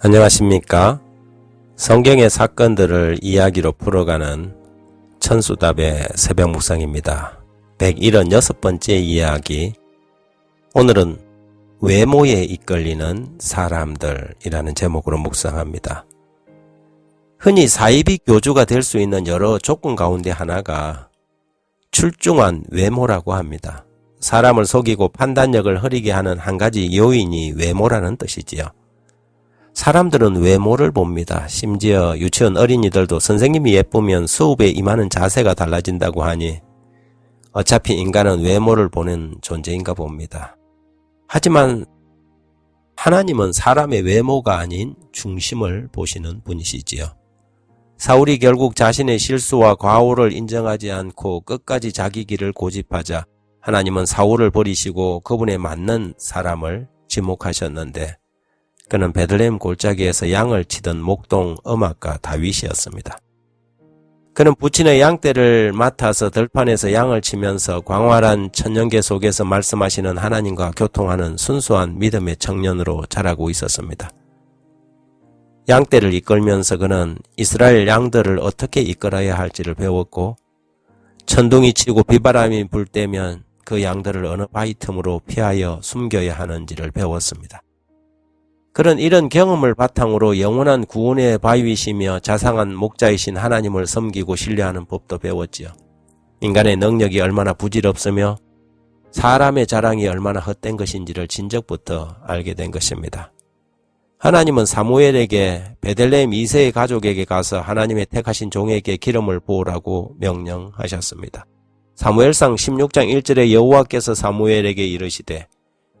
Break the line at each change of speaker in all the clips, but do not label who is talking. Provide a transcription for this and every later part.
안녕하십니까? 성경의 사건들을 이야기로 풀어가는 천수답의 새벽 묵상입니다. 176번째 이야기. 오늘은 외모에 이끌리는 사람들이라는 제목으로 묵상합니다. 흔히 사이비 교주가 될 수 있는 여러 조건 가운데 하나가 출중한 외모라고 합니다. 사람을 속이고 판단력을 흐리게 하는 한 가지 요인이 외모라는 뜻이지요. 사람들은 외모를 봅니다. 심지어 유치원 어린이들도 선생님이 예쁘면 수업에 임하는 자세가 달라진다고 하니 어차피 인간은 외모를 보는 존재인가 봅니다. 하지만 하나님은 사람의 외모가 아닌 중심을 보시는 분이시지요. 사울이 결국 자신의 실수와 과오를 인정하지 않고 끝까지 자기 길을 고집하자 하나님은 사울을 버리시고 그분에 맞는 사람을 지목하셨는데 그는 베들레헴 골짜기에서 양을 치던 목동 음악가 다윗이었습니다. 그는 부친의 양떼를 맡아서 들판에서 양을 치면서 광활한 천년계 속에서 말씀하시는 하나님과 교통하는 순수한 믿음의 청년으로 자라고 있었습니다. 양떼를 이끌면서 그는 이스라엘 양들을 어떻게 이끌어야 할지를 배웠고 천둥이 치고 비바람이 불 때면 그 양들을 어느 바위 틈으로 피하여 숨겨야 하는지를 배웠습니다. 그런 이런 경험을 바탕으로 영원한 구원의 바위이시며 자상한 목자이신 하나님을 섬기고 신뢰하는 법도 배웠지요. 인간의 능력이 얼마나 부질없으며 사람의 자랑이 얼마나 헛된 것인지를 진적부터 알게 된 것입니다. 하나님은 사무엘에게 베들레헴 이세의 가족에게 가서 하나님의 택하신 종에게 기름을 부으라고 명령하셨습니다. 사무엘상 16장 1절에 여호와께서 사무엘에게 이르시되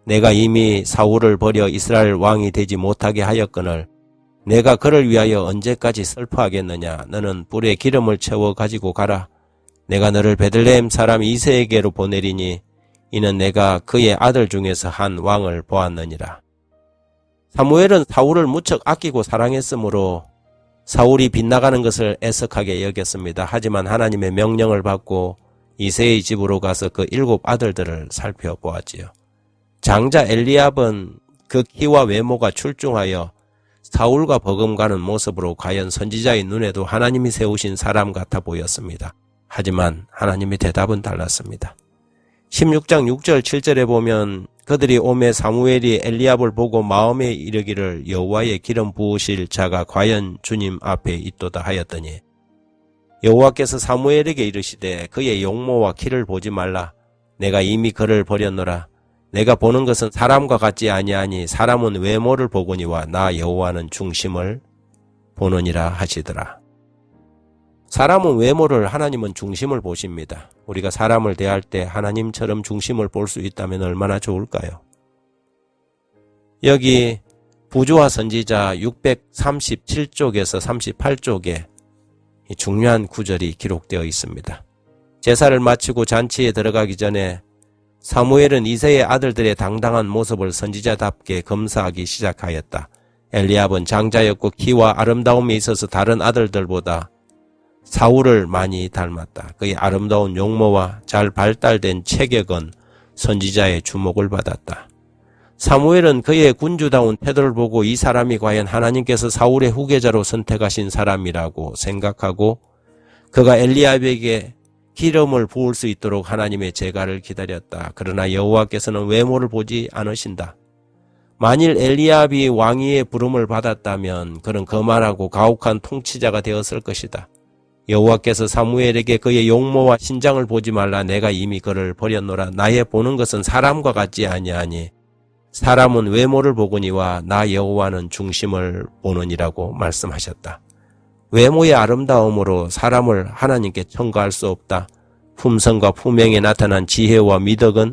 내가 이미 사울을 버려 이스라엘 왕이 되지 못하게 하였거늘 내가 그를 위하여 언제까지 슬퍼하겠느냐 너는 불에 기름을 채워 가지고 가라 내가 너를 베들레헴 사람 이세에게로 보내리니 이는 내가 그의 아들 중에서 한 왕을 보았느니라 사무엘은 사울을 무척 아끼고 사랑했으므로 사울이 빗나가는 것을 애석하게 여겼습니다. 하지만 하나님의 명령을 받고 이세의 집으로 가서 그 일곱 아들들을 살펴보았지요. 장자 엘리압은 그 키와 외모가 출중하여 사울과 버금가는 모습으로 과연 선지자의 눈에도 하나님이 세우신 사람 같아 보였습니다. 하지만 하나님의 대답은 달랐습니다. 16장 6절 7절에 보면 그들이 오매 사무엘이 엘리압을 보고 마음에 이르기를 여호와의 기름 부으실 자가 과연 주님 앞에 있도다 하였더니 여호와께서 사무엘에게 이르시되 그의 용모와 키를 보지 말라 내가 이미 그를 버렸노라 내가 보는 것은 사람과 같지 아니하니 사람은 외모를 보거니와 나 여호와는 중심을 보느니라 하시더라. 사람은 외모를 하나님은 중심을 보십니다. 우리가 사람을 대할 때 하나님처럼 중심을 볼 수 있다면 얼마나 좋을까요? 여기 부조와 선지자 637쪽에서 38쪽에 중요한 구절이 기록되어 있습니다. 제사를 마치고 잔치에 들어가기 전에 사무엘은 이세의 아들들의 당당한 모습을 선지자답게 검사하기 시작하였다. 엘리압은 장자였고 키와 아름다움에 있어서 다른 아들들보다 사울을 많이 닮았다. 그의 아름다운 용모와 잘 발달된 체격은 선지자의 주목을 받았다. 사무엘은 그의 군주다운 태도를 보고 이 사람이 과연 하나님께서 사울의 후계자로 선택하신 사람이라고 생각하고 그가 엘리압에게 기름을 부을 수 있도록 하나님의 제가를 기다렸다. 그러나 여호와께서는 외모를 보지 않으신다. 만일 엘리압이 왕위의 부름을 받았다면 그는 거만하고 가혹한 통치자가 되었을 것이다. 여호와께서 사무엘에게 그의 용모와 신장을 보지 말라 내가 이미 그를 버렸노라 나의 보는 것은 사람과 같지 아니하니 사람은 외모를 보거니와 나 여호와는 중심을 보느니라고 말씀하셨다. 외모의 아름다움으로 사람을 하나님께 청가할 수 없다. 품성과 품행에 나타난 지혜와 미덕은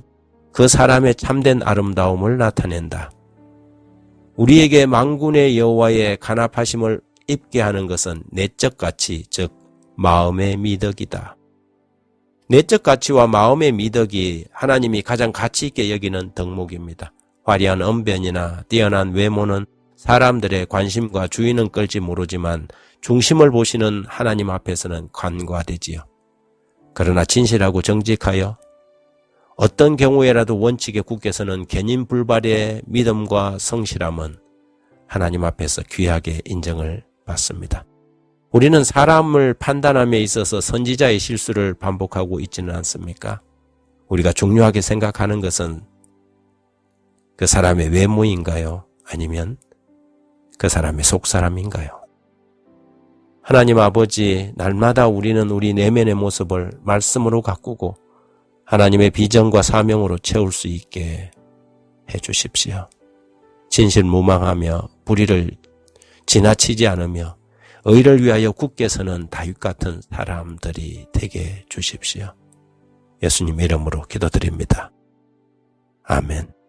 그 사람의 참된 아름다움을 나타낸다. 우리에게 망군의 여호와의 간합하심을 입게 하는 것은 내적 가치, 즉 마음의 미덕이다. 내적 가치와 마음의 미덕이 하나님이 가장 가치 있게 여기는 덕목입니다. 화려한 언변이나 뛰어난 외모는 사람들의 관심과 주의는 끌지 모르지만 중심을 보시는 하나님 앞에서는 관과되지요. 그러나 진실하고 정직하여 어떤 경우에라도 원칙에 굳게 서는 견인 불발의 믿음과 성실함은 하나님 앞에서 귀하게 인정을 받습니다. 우리는 사람을 판단함에 있어서 선지자의 실수를 반복하고 있지는 않습니까? 우리가 중요하게 생각하는 것은 그 사람의 외모인가요? 아니면 그 사람의 속사람인가요? 하나님 아버지, 날마다 우리는 우리 내면의 모습을 말씀으로 가꾸고 하나님의 비전과 사명으로 채울 수 있게 해 주십시오. 진실 무망하며 불의를 지나치지 않으며 의를 위하여 굳게 서는 다윗 같은 사람들이 되게 해 주십시오. 예수님 이름으로 기도드립니다. 아멘.